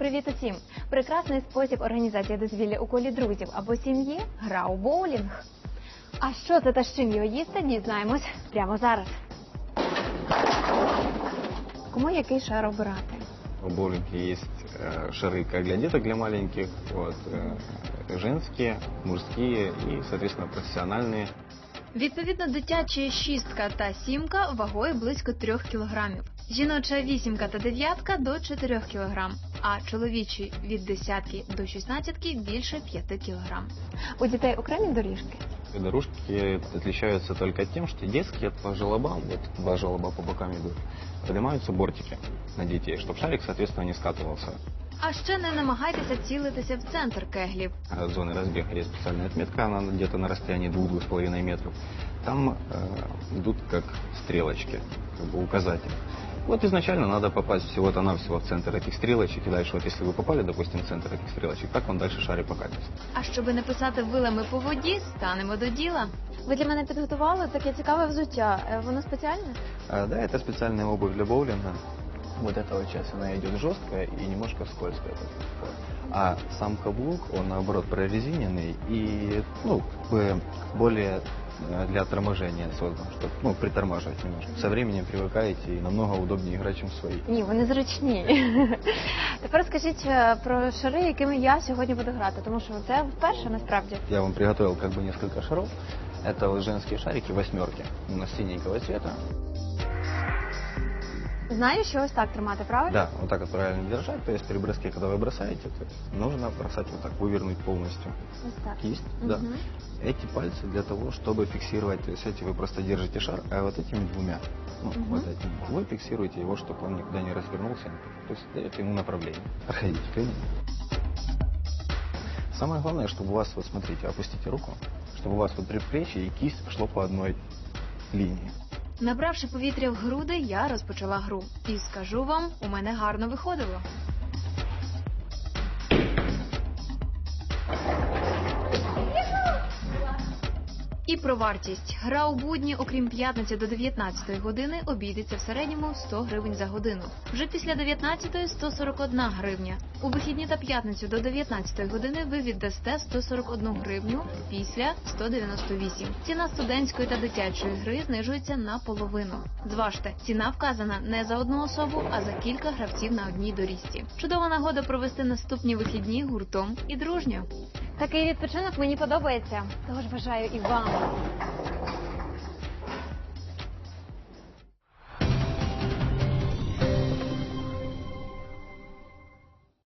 Привіт усім! Прекрасний спосіб організації дозвілля у колі друзів або сім'ї гра у боулінг. А що це та з чим його їсти, дізнаємось прямо зараз. Кому який шар обирати? В боулинге есть э, шары как для деток, для маленьких, вот, э, женские, мужские и, соответственно, профессиональные. Відповідно, дитяча шістка та сімка вагою близько 3 кілограмів. Жіноча вісімка та дев'ятка до 4 кілограм, а чоловічі від десятки до шістнадцятки більше 5 кілограм. У дітей окремі доріжки. Дорожки отличаются только тем, что детские по желобам, вот два желоба по бокам идут, поднимаются бортики на детей, чтобы шарик, соответственно, не скатывался. А ще не намагайтеся цілитися в центр кеглів. От зоны разбега есть специальная отметка, она где-то на расстоянии 2-2,5 метров. Там э, идут как стрелочки, как бы указатель. Вот изначально надо попасть всего-то навсего в центр этих стрелочек, и дальше вот если вы попали, допустим, в центр этих стрелочек, как вам дальше шарик покатится? А щоби не писати вилами по воді, станемо до діла. Ви для мене підготували таке цікаве взуття. Е, Воно спеціальне? А, да, это специальная обувь для боулинга. Вот эта вот часть, она идет жесткая и немножко скользкая. так вот. А сам каблук, он наоборот прорезиненный и, ну, как бы более э, для торможения создан, чтобы, ну, притормаживать немножко. Со временем привыкаете и намного удобнее играть, чем свои. Ні, вони зручні. Тепер скажіть е, про шари, якими я сьогодні буду грати, тому що це вперше насправді. Я вам приготовил как бы несколько шаров. Это вот женские шарики восьмерки, у нас синенького цвета. Знаю, що ось так тримати, правильно? Да, вот так вот правильно держать, то есть при броске, когда вы бросаете, то есть нужно бросать вот так, вывернуть полностью Ось так. кисть, да. Мгм. Эти пальцы для того, чтобы фиксировать, то есть эти вы просто держите шар, а вот этими двумя, ну, Мгм. вот этими, вы фиксируете его, чтобы он никуда не развернулся, то есть даете ему направление. Проходите линии. Самое главное, чтобы у вас, вот смотрите, опустите руку, чтобы у вас вот предплечье и кисть шло по одной линии. Набравши повітря в груди, я розпочала гру. І скажу вам, у мене гарно виходило. І про вартість. Гра у будні, окрім п'ятниці до 19 години, обійдеться в середньому 100 гривень за годину. Вже після 19 – 141 гривня. У вихідні та п'ятницю до 19 години ви віддасте 141 гривню, після 198. Ціна студентської та дитячої гри знижується наполовину. Зважте, ціна вказана не за одну особу, а за кілька гравців на одній доріжці. Чудова нагода провести наступні вихідні гуртом і дружньо. Такий відпочинок мені подобається, тож бажаю і вам.